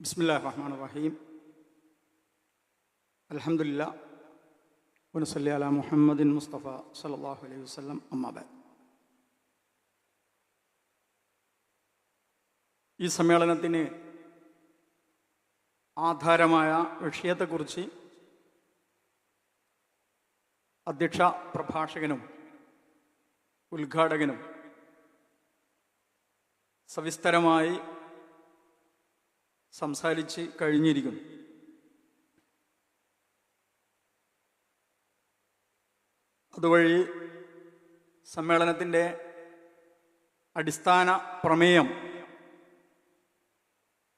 ബിസ്മില്ലാ റഹ്മാൻ റഹീം അലഹമില്ല ഉനസല്ലി അല മുഹമ്മദിൻ മുസ്തഫ സലാഹു അലൈഹി വസ്ലം അമ്മാബ ഈ സമ്മേളനത്തിന് ആധാരമായ വിഷയത്തെക്കുറിച്ച് അധ്യക്ഷ പ്രഭാഷകനും ഉദ്ഘാടകനും സവിസ്തരമായി സംസാരിച്ച് കഴിഞ്ഞിരിക്കുന്നു. അതുവഴി സമ്മേളനത്തിന്റെ അടിസ്ഥാന പ്രമേയം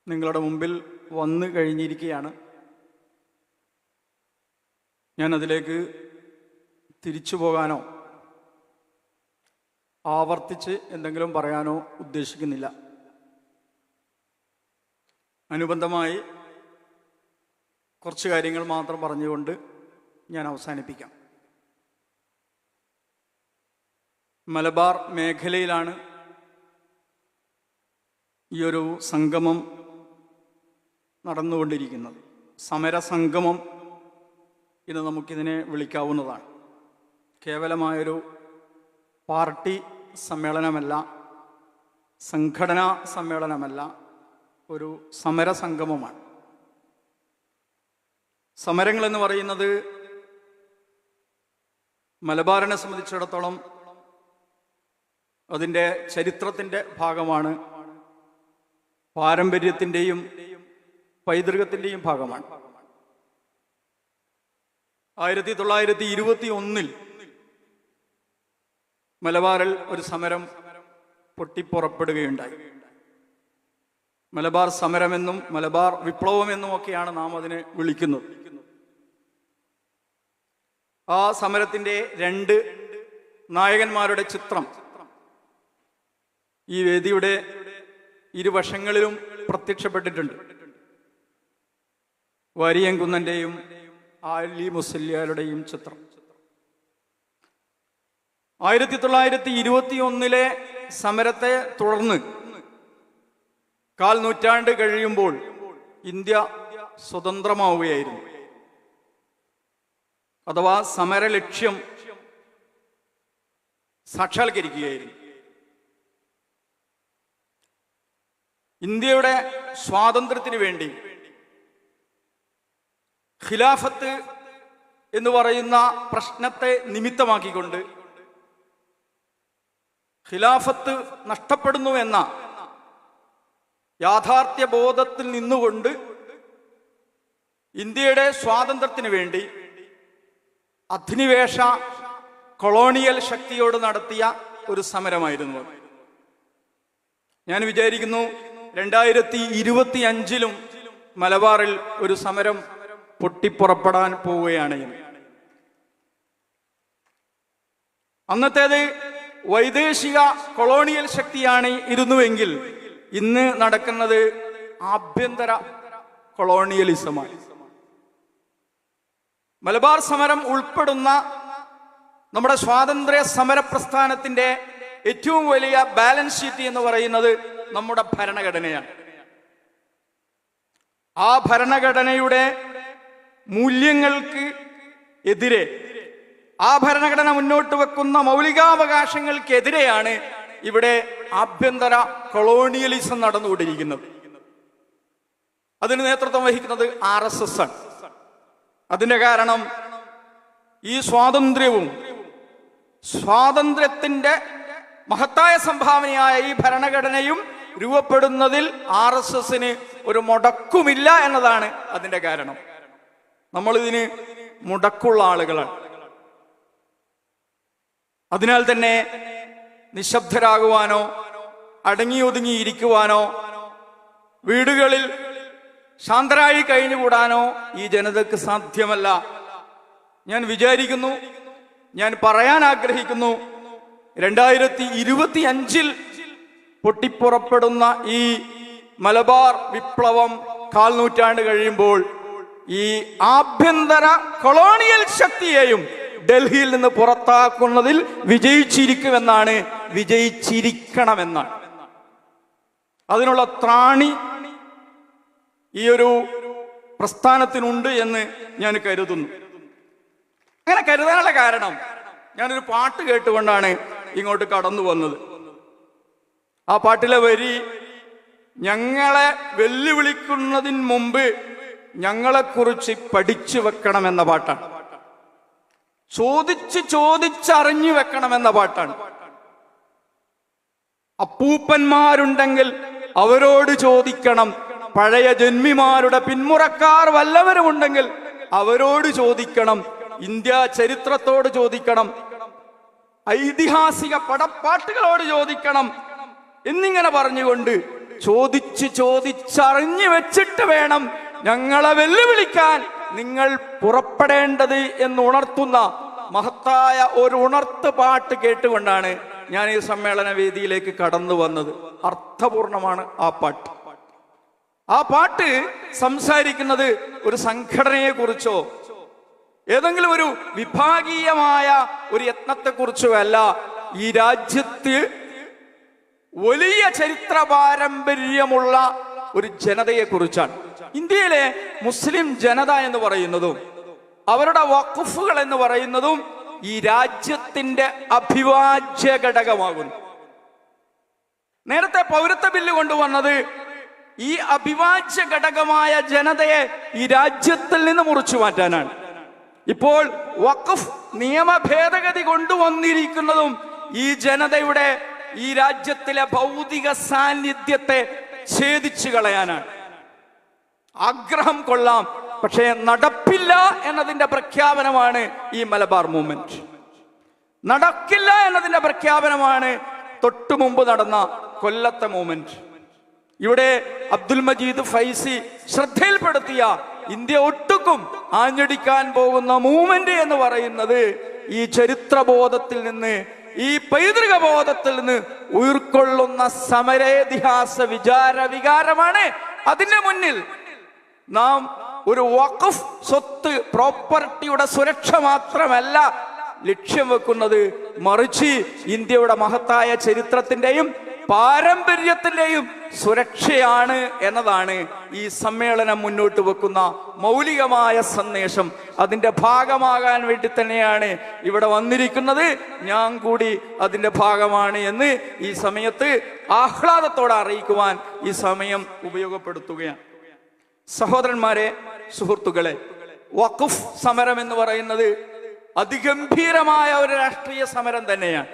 നിങ്ങളുടെ മുമ്പിൽ വന്നു കഴിഞ്ഞിരിക്കുകയാണ്. ഞാൻ അതിലേക്ക് തിരിച്ചു പോകാനോ ആവർത്തിച്ച് എന്തെങ്കിലും പറയാനോ ഉദ്ദേശിക്കുന്നില്ല. അനുബന്ധമായി കുറച്ച് കാര്യങ്ങൾ മാത്രം പറഞ്ഞുകൊണ്ട് ഞാൻ അവസാനിപ്പിക്കാം. മലബാർ മേഖലയിലാണ് ഈ ഒരു സംഗമം നടന്നുകൊണ്ടിരിക്കുന്നത്. സമരസംഗമം ഇന്ന് നമുക്കിതിനെ വിളിക്കാവുന്നതാണ്. കേവലമായൊരു പാർട്ടി സമ്മേളനമല്ല സംഘടനാ സമ്മേളനമല്ല ഒരു സമരസംഗമമാണ് സമരങ്ങൾ എന്ന് പറയുന്നത് മലബാറിനെ സംബന്ധിച്ചിടത്തോളം അതിന്റെ ചരിത്രത്തിന്റെ ഭാഗമാണ് പാരമ്പര്യത്തിന്റെയും പൈതൃകത്തിന്റെയും ഭാഗമാണ്. ആയിരത്തി തൊള്ളായിരത്തി ഇരുപത്തി ഒന്നിൽ മലബാറിൽ ഒരു സമരം പൊട്ടിപ്പുറപ്പെടുകയുണ്ടായി. മലബാർ സമരമെന്നും മലബാർ വിപ്ലവമെന്നും ഒക്കെയാണ് നാം അതിനെ വിളിക്കുന്നത്. ആ സമരത്തിന്റെ രണ്ട് നായകന്മാരുടെ ചിത്രം ഈ വേദിയുടെ ഇരുവശങ്ങളിലും പ്രത്യക്ഷപ്പെട്ടിട്ടുണ്ട്. വരിയങ്കുന്നന്റെയും ആലി മുസല്യാരുടെയും ചിത്രം. ആയിരത്തി തൊള്ളായിരത്തി ഇരുപത്തി ഒന്നിലെ സമരത്തെ തുടർന്ന് കാൽ നൂറ്റാണ്ട് കഴിയുമ്പോൾ ഇന്ത്യ സ്വതന്ത്രമാവുകയായിരുന്നു. അഥവാ സമരലക്ഷ്യം സാക്ഷാത്കരിക്കുകയായിരുന്നു. ഇന്ത്യയുടെ സ്വാതന്ത്ര്യത്തിന് വേണ്ടി ഖിലാഫത്ത് എന്ന് പറയുന്ന പ്രശ്നത്തെ നിമിത്തമാക്കിക്കൊണ്ട് ഖിലാഫത്ത് നഷ്ടപ്പെടുന്നു എന്ന യാഥാർത്ഥ്യ ബോധത്തിൽ നിന്നുകൊണ്ട് ഇന്ത്യയുടെ സ്വാതന്ത്ര്യത്തിന് വേണ്ടി അധിനിവേശ കൊളോണിയൽ ശക്തിയോട് നടത്തിയ ഒരു സമരമായിരുന്നു. ഞാൻ വിചാരിക്കുന്നു രണ്ടായിരത്തി ഇരുപത്തി അഞ്ചിലും മലബാറിൽ ഒരു സമരം പൊട്ടിപ്പുറപ്പെടാൻ പോവുകയാണ് അന്നത്തേത് വൈദേശിക കൊളോണിയൽ ശക്തിയാണ് ഇരുന്നുവെങ്കിൽ ഇന്ന് നടക്കുന്നത് ആഭ്യന്തര കൊളോണിയലിസമാണ്. മലബാർ സമരം ഉൾപ്പെടുന്ന നമ്മുടെ സ്വാതന്ത്ര്യ സമര പ്രസ്ഥാനത്തിന്റെ ഏറ്റവും വലിയ ബാലൻസ് ഷീറ്റ് എന്ന് പറയുന്നത് നമ്മുടെ ഭരണഘടനയാണ്. ആ ഭരണഘടനയുടെ മൂല്യങ്ങൾക്ക് എതിരെ ആ ഭരണഘടന മുന്നോട്ട് വെക്കുന്ന മൗലികാവകാശങ്ങൾക്കെതിരെയാണ് ഇവിടെ ആഭ്യന്തര കൊളോണിയലിസം നടന്നുകൊണ്ടിരിക്കുന്നത്. അതിന് നേതൃത്വം വഹിക്കുന്നത് ആർ എസ് എസ് ആണ്. അതിന്റെ കാരണം ഈ സ്വാതന്ത്ര്യവും സ്വാതന്ത്ര്യത്തിന്റെ മഹത്തായ സംഭാവനയായ ഈ ഭരണഘടനയും രൂപപ്പെടുന്നതിൽ ആർ എസ് എസിന് ഒരു മുടക്കുമില്ല എന്നതാണ് അതിന്റെ കാരണം. നമ്മളിതിന് മുടക്കുള്ള ആളുകളാണ്. അതിനാൽ തന്നെ നിശബ്ദരാകുവാനോ അടങ്ങി ഒതുങ്ങി ഇരിക്കുവാനോ വീടുകളിൽ ശാന്തരായി കഴിഞ്ഞുകൂടാനോ ഈ ജനതയ്ക്ക് സാധ്യമല്ല. ഞാൻ വിചാരിക്കുന്നു ഞാൻ പറയാൻ ആഗ്രഹിക്കുന്നു രണ്ടായിരത്തി ഇരുപത്തി അഞ്ചിൽ പൊട്ടിപ്പുറപ്പെടുന്ന ഈ മലബാർ വിപ്ലവം കാൽ നൂറ്റാണ്ട് കഴിയുമ്പോൾ ഈ ആഭ്യന്തര കൊളോണിയൽ ശക്തിയെയും ഡൽഹിയിൽ നിന്ന് പുറത്താക്കുന്നതിൽ വിജയിച്ചിരിക്കുമെന്നാണ് വിജയിച്ചിരിക്കണമെന്നാണ് അതിനുള്ള ത്രാണി ഈ ഒരു പ്രസ്ഥാനത്തിനുണ്ട് എന്ന് ഞാൻ കരുതുന്നു. അങ്ങനെ കരുതാനുള്ള കാരണം ഞാനൊരു പാട്ട് കേട്ടുകൊണ്ടാണ് ഇങ്ങോട്ട് കടന്നു വന്നത്. ആ പാട്ടിലെ വരി ഞങ്ങളെ വെല്ലുവിളിക്കുന്നതിന് മുമ്പ് ഞങ്ങളെക്കുറിച്ച് പഠിച്ചു വെക്കണമെന്ന പാട്ടാണ്. ചോദിച്ച് ചോദിച്ചറിഞ്ഞു വെക്കണമെന്ന പാട്ടാണ്. അപ്പൂപ്പന്മാരുണ്ടെങ്കിൽ അവരോട് ചോദിക്കണം. പഴയ ജന്മിമാരുടെ പിന്മുറക്കാർ വല്ലവരുമുണ്ടെങ്കിൽ അവരോട് ചോദിക്കണം. ഇന്ത്യ ചരിത്രത്തോട് ചോദിക്കണം. ഐതിഹാസിക പടപ്പാട്ടുകളോട് ചോദിക്കണം. എന്നിങ്ങനെ പറഞ്ഞുകൊണ്ട് ചോദിച്ച് ചോദിച്ചറിഞ്ഞു വെച്ചിട്ട് വേണം ഞങ്ങളെ വെല്ലുവിളിക്കാൻ നിങ്ങൾ പുറപ്പെടേണ്ടത് എന്ന് ഉണർത്തുന്ന മഹത്തായ ഒരു ഉണർത്ത് പാട്ട് കേട്ടുകൊണ്ടാണ് ഞാൻ ഈ സമ്മേളന വേദിയിലേക്ക് കടന്നു വന്നത് അർത്ഥപൂർണമാണ് ആ പാട്ട്. ആ പാട്ട് സംസാരിക്കുന്നത് ഒരു സംഘടനയെ കുറിച്ചോ ഏതെങ്കിലും ഒരു വിഭാഗീയമായ ഒരു യത്നത്തെക്കുറിച്ചോ അല്ല. ഈ രാജ്യത്ത് വലിയ ചരിത്ര പാരമ്പര്യമുള്ള ഒരു ജനതയെ കുറിച്ചാണ് ഇന്ത്യയിലെ മുസ്ലിം ജനത എന്ന് പറയുന്നതും അവരുടെ വഖഫുകൾ എന്ന് പറയുന്നതും ഈ രാജ്യത്തിന്റെ അഭിവാജ്യ ഘടകമാകുന്നു. നേരത്തെ പൗരത്വ ബില്ല് കൊണ്ടുവന്നത് ഈ അഭിവാജ്യ ഘടകമായ ജനതയെ ഈ രാജ്യത്തിൽ നിന്ന് മുറിച്ചു മാറ്റാനാണ്. ഇപ്പോൾ വഖഫ് നിയമ ഭേദഗതി കൊണ്ടുവന്നിരിക്കുന്നതും ഈ ജനതയുടെ ഈ രാജ്യത്തിലെ ഭൗതിക സാന്നിധ്യത്തെ ഛേദിച്ചു കളയാനാണ്. ആഗ്രഹം കൊള്ളാം. പക്ഷേ നടപ്പില്ല എന്നതിന്റെ പ്രഖ്യാപനമാണ് ഈ മലബാർ മൂവ്മെന്റ്. നടക്കില്ല എന്നതിന്റെ പ്രഖ്യാപനമാണ് തൊട്ടു മുമ്പ് നടന്ന കൊല്ലത്തെ മൂവ്മെന്റ്. ഇവിടെ അബ്ദുൽ മജീദ് ഫൈസി ശ്രദ്ധയിൽപ്പെടുത്തിയ ഇന്ത്യ ഒട്ടുക്കും ആഞ്ഞടിക്കാൻ പോകുന്ന മൂവ്മെന്റ് എന്ന് പറയുന്നത് ഈ ചരിത്രബോധത്തിൽ നിന്ന് ഈ പൈതൃക ബോധത്തിൽ നിന്ന് ഉയർക്കൊള്ളുന്ന സമരേതിഹാസ വിചാര വികാരമാണ് അതിന്റെ മുന്നിൽ. നാം ഒരു വഖഫ് സ്വത്ത് പ്രോപ്പർട്ടിയുടെ സുരക്ഷ മാത്രമല്ല ലക്ഷ്യം വെക്കുന്നത് മറിച്ച് ഇന്ത്യയുടെ മഹത്തായ ചരിത്രത്തിന്റെയും പാരമ്പര്യത്തിന്റെയും സുരക്ഷയാണ് എന്നതാണ് ഈ സമ്മേളനം മുന്നോട്ട് വെക്കുന്ന മൗലികമായ സന്ദേശം. അതിന്റെ ഭാഗമാകാൻ വേണ്ടി തന്നെയാണ് ഇവിടെ വന്നിരിക്കുന്നത്. ഞാൻ കൂടി അതിന്റെ ഭാഗമാണ് എന്ന് ഈ സമയത്ത് ആഹ്ലാദത്തോടെ അറിയിക്കുവാൻ ഈ സമയം ഉപയോഗപ്പെടുത്തുകയാണ്. സഹോദരന്മാരെ സുഹൃത്തുക്കളെ വഖഫ് സമരം എന്ന് പറയുന്നത് അതിഗംഭീരമായ ഒരു രാഷ്ട്രീയ സമരം തന്നെയാണ്.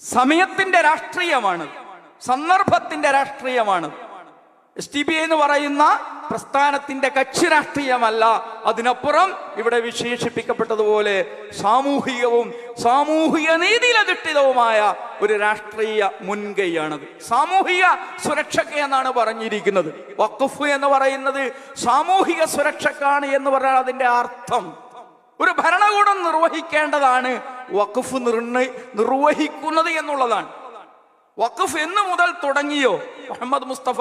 സമയത്തിന്റെ രാഷ്ട്രീയമാണ് സന്ദർഭത്തിന്റെ രാഷ്ട്രീയമാണ്. എസ് ടി ബി എന്ന് പറയുന്ന പ്രസ്ഥാനത്തിന്റെ കക്ഷി രാഷ്ട്രീയമല്ല അതിനപ്പുറം ഇവിടെ വിശേഷിപ്പിക്കപ്പെട്ടതുപോലെ സാമൂഹികവും സാമൂഹിക നീതിയിലധിഷ്ഠിതവുമായ ഒരു രാഷ്ട്രീയ മുൻകൈയാണത്. സാമൂഹിക സുരക്ഷയ്ക്ക് എന്നാണ് പറഞ്ഞിരിക്കുന്നത്. വഖഫ് എന്ന് പറയുന്നത് സാമൂഹിക സുരക്ഷക്കാണ് എന്ന് പറഞ്ഞാൽ അതിന്റെ അർത്ഥം. ഒരു ഭരണകൂടം നിർവഹിക്കേണ്ടതാണ് വഖഫ് നിർണയ നിർവഹിക്കുന്നത് എന്നുള്ളതാണ്. വഖഫ് എന്ന് മുതൽ തുടങ്ങിയോ? മുഹമ്മദ് മുസ്തഫ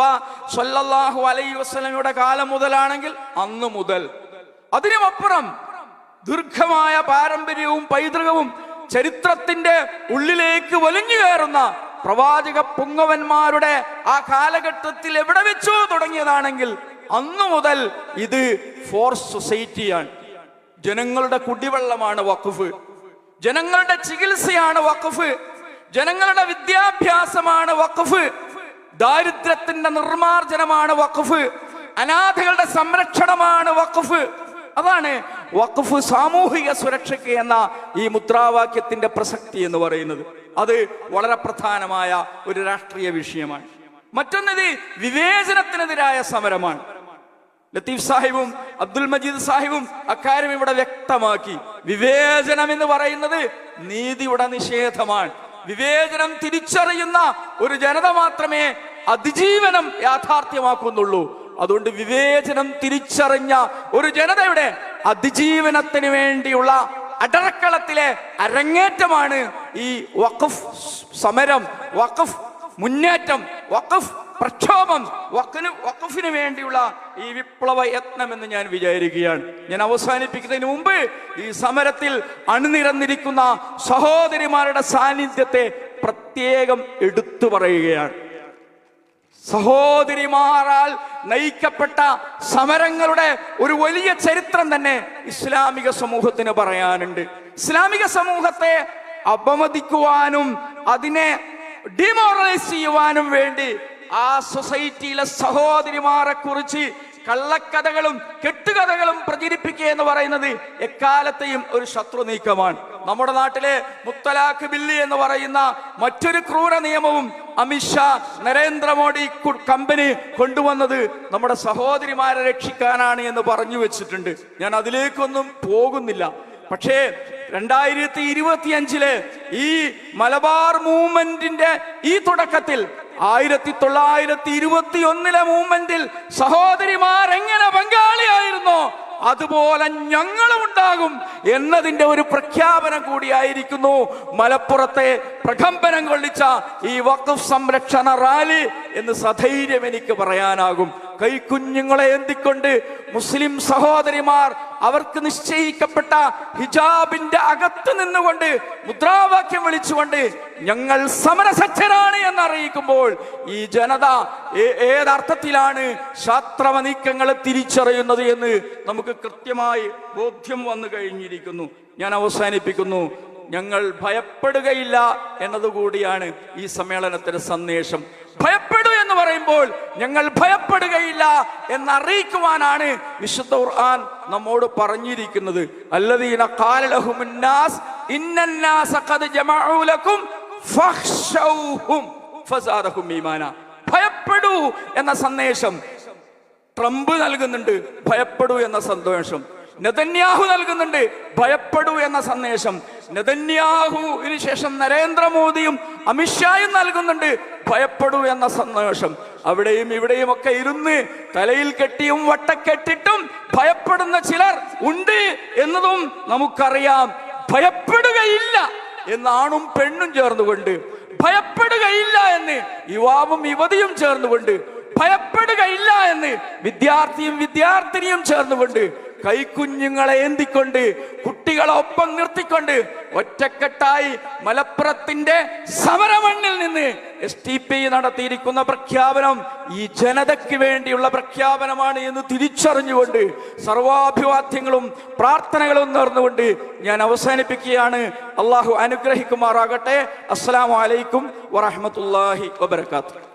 സല്ലല്ലാഹു അലൈ വസല്ലമയുടെ കാലം മുതലാണെങ്കിൽ അന്ന് മുതൽ. അതിനുമപ്പുറം ദീർഘമായ പാരമ്പര്യവും പൈതൃകവും ചരിത്രത്തിന്റെ ഉള്ളിലേക്ക് വലിഞ്ഞു കയറുന്ന പ്രവാചക പുങ്ങവന്മാരുടെ ആ കാലഘട്ടത്തിൽ എവിടെ വെച്ചോ തുടങ്ങിയതാണെങ്കിൽ അന്നു മുതൽ ഇത് ഫോർ സൊസൈറ്റിയാണ്. ജനങ്ങളുടെ കുടിവെള്ളമാണ് വഖഫ്. ജനങ്ങളുടെ ചികിത്സയാണ് വഖഫ്. ജനങ്ങളുടെ വിദ്യാഭ്യാസമാണ് വഖഫ്. ദാരിദ്ര്യത്തിന്റെ നിർമാർജനമാണ് വഖഫ്. അനാഥകളുടെ സംരക്ഷണമാണ് വഖഫ്. അതാണ് വഖഫ് സാമൂഹിക സുരക്ഷയ്ക്ക് എന്ന ഈ മുദ്രാവാക്യത്തിന്റെ പ്രസക്തി എന്ന് പറയുന്നത്. അത് വളരെ പ്രധാനമായ ഒരു രാഷ്ട്രീയ വിഷയമാണ്. മറ്റൊന്നത് വിവേചനത്തിനെതിരായ സമരമാണ്. ലത്തീഫ് സാഹിബും അബ്ദുൽ മജീദ് സാഹിബും അക്കാര്യം ഇവിടെ വ്യക്തമാക്കി. വിവേചനം എന്ന് പറയുന്നത് നീതിയുടെ നിഷേധമാണ്. വിവേചനം തിരിച്ചറിയുന്ന ഒരു ജനത മാത്രമേ അതിജീവനം യാഥാർത്ഥ്യമാക്കുന്നുള്ളൂ. അതുകൊണ്ട് വിവേചനം തിരിച്ചറിഞ്ഞ ഒരു ജനതയുടെ അതിജീവനത്തിന് വേണ്ടിയുള്ള അടറക്കളത്തിലെ അരങ്ങേറ്റമാണ് ഈ വഖഫ് സമരം വഖഫ് മുന്നേറ്റം വഖഫ് പ്രക്ഷോഭം വഖന് വഖഫിന് വേണ്ടിയുള്ള ഈ വിപ്ലവ യത്നം എന്ന് ഞാൻ വിചാരിക്കുകയാണ്. ഞാൻ അവസാനിപ്പിക്കുന്നതിന് മുമ്പ് ഈ സമരത്തിൽ അണിനിരന്നിരിക്കുന്ന സഹോദരിമാരുടെ സാന്നിധ്യത്തെ പ്രത്യേകം എടുത്തു പറയുകയാണ്. സഹോദരിമാരാൽ നയിക്കപ്പെട്ട സമരങ്ങളുടെ ഒരു വലിയ ചരിത്രം തന്നെ ഇസ്ലാമിക സമൂഹത്തിന് പറയാനുണ്ട്. ഇസ്ലാമിക സമൂഹത്തെ അപമതിക്കുവാനും അതിനെ ഡിമോറലൈസ് ചെയ്യുവാനും വേണ്ടി ആ സൊസൈറ്റിയിലെ സഹോദരിമാരെ കുറിച്ച് കള്ളക്കഥകളും കെട്ടുകഥകളും പ്രചരിപ്പിക്കുക എന്ന് പറയുന്നത് എക്കാലത്തെയും ഒരു ശത്രു നീക്കമാണ്. നമ്മുടെ നാട്ടിലെ മുത്തലാഖ് ബില്ല് എന്ന് പറയുന്ന മറ്റൊരു ക്രൂര നിയമവും അമിത്ഷാ നരേന്ദ്രമോദി കമ്പനി കൊണ്ടുവന്നത് നമ്മുടെ സഹോദരിമാരെ രക്ഷിക്കാനാണ് എന്ന് പറഞ്ഞു വെച്ചിട്ടുണ്ട്. ഞാൻ അതിലേക്കൊന്നും പോകുന്നില്ല. പക്ഷേ രണ്ടായിരത്തി ഇരുപത്തിയഞ്ചിലെ ഈ മലബാർ മൂവ്മെന്റിന്റെ ഈ തുടക്കത്തിൽ ആയിരത്തി തൊള്ളായിരത്തി ഇരുപത്തി ഒന്നിലെ മൂവ്മെന്റിൽ സഹോദരിമാർ എങ്ങനെ പങ്കാളിയായിരുന്നോ? അതുപോലെ ഞങ്ങളും ഉണ്ടാകും എന്നതിന്റെ ഒരു പ്രഖ്യാപനം കൂടിയായിരിക്കുന്നു. മലപ്പുറത്തെ പ്രകമ്പനം കൊള്ളിച്ച ഈ വഖഫ് സംരക്ഷണ റാലി എന്ന് സധൈര്യം എനിക്ക് പറയാനാകും. കൈക്കുഞ്ഞുങ്ങളെ എന്തിക്കൊണ്ട് മുസ്ലിം സഹോദരിമാർ അവർക്ക് നിശ്ചയിക്കപ്പെട്ട ഹിജാബിന്റെ അകത്ത് നിന്നുകൊണ്ട് മുദ്രാവാക്യം വിളിച്ചുകൊണ്ട് ഞങ്ങൾ സമരസജ്ജരാണ് എന്ന് അറിയിക്കുമ്പോൾ ഈ ജനത ഏതർത്ഥത്തിലാണ് ശാസ്ത്രവ നീക്കങ്ങളെ തിരിച്ചറിയുന്നത് എന്ന് നമുക്ക് കൃത്യമായി ബോധ്യം വന്നു കഴിഞ്ഞിരിക്കുന്നു. ഞാൻ അവസാനിപ്പിക്കുന്നു. ഞങ്ങൾ ഭയപ്പെടുകയില്ല എന്നതുകൂടിയാണ് ഈ സമ്മേളനത്തിന്റെ സന്ദേശം. ഭയപ്പെടൂ എന്ന് പറയുമ്പോൾ ഞങ്ങൾ ഭയപ്പെടുകയില്ല എന്നറിയിക്കുവാനാണ് വിശുദ്ധ ഖുർആൻ നമ്മോട് പറഞ്ഞിരിക്കുന്നത്. അല്ലദീന ഖാല ലഹുമുന്നാസ് ഇന്നന്നാസ ഖദ് ജമഉ ലക്കും ഫസാദഹും ഈമാന. ഭയപ്പെടൂ എന്ന സന്ദേശം ട്രംപ് നൽകുന്നുണ്ട്. ഭയപ്പെടൂ എന്ന സന്ദേശം. നെതന്യാഹു നൽകുന്നുണ്ട്. ഭയപ്പെടൂ എന്ന സന്ദേശം. നെതന്യാഹുവിന് ശേഷം നരേന്ദ്രമോദിയും അമിത്ഷായും നൽകുന്നുണ്ട്. ഭയപ്പെടൂ എന്ന സന്ദേശം. അവിടെയും ഇവിടെയും ഒക്കെ ഇരുന്ന് തലയിൽ കെട്ടിയും വട്ടക്കെട്ടിട്ടും ഭയപ്പെടുന്ന ചിലർ ഉണ്ട് എന്നതും നമുക്കറിയാം. ഭയപ്പെടുകയില്ല എന്ന് എന്നാണും പെണ്ണും ചേർന്നുകൊണ്ട്. ഭയപ്പെടുകയില്ല എന്ന് യുവാവും യുവതിയും ചേർന്നുകൊണ്ട്. ഭയപ്പെടുകയില്ല എന്ന് വിദ്യാർത്ഥിയും വിദ്യാർത്ഥിനിയും ചേർന്നുകൊണ്ട്. കൈക്കുഞ്ഞുങ്ങളെ ഏന്തിക്കൊണ്ട് കുട്ടികളെ ഒപ്പം നിർത്തിക്കൊണ്ട് ഒറ്റക്കെട്ടായി മലപ്പുറത്തിന്റെ സമരമണ്ണിൽ നിന്ന് എസ് ടി പി നടത്തിയിരിക്കുന്ന പ്രഖ്യാപനം ഈ ജനതയ്ക്ക് വേണ്ടിയുള്ള പ്രഖ്യാപനമാണ് എന്ന് തിരിച്ചറിഞ്ഞുകൊണ്ട് സർവാഭിവാദ്യങ്ങളും പ്രാർത്ഥനകളും നേർന്നുകൊണ്ട് ഞാൻ അവസാനിപ്പിക്കുകയാണ്. അള്ളാഹു അനുഗ്രഹിക്കുമാറാകട്ടെ. അസ്സലാമു അലൈക്കും വറഹമത്തല്ലാഹി വബർക്കാത്തു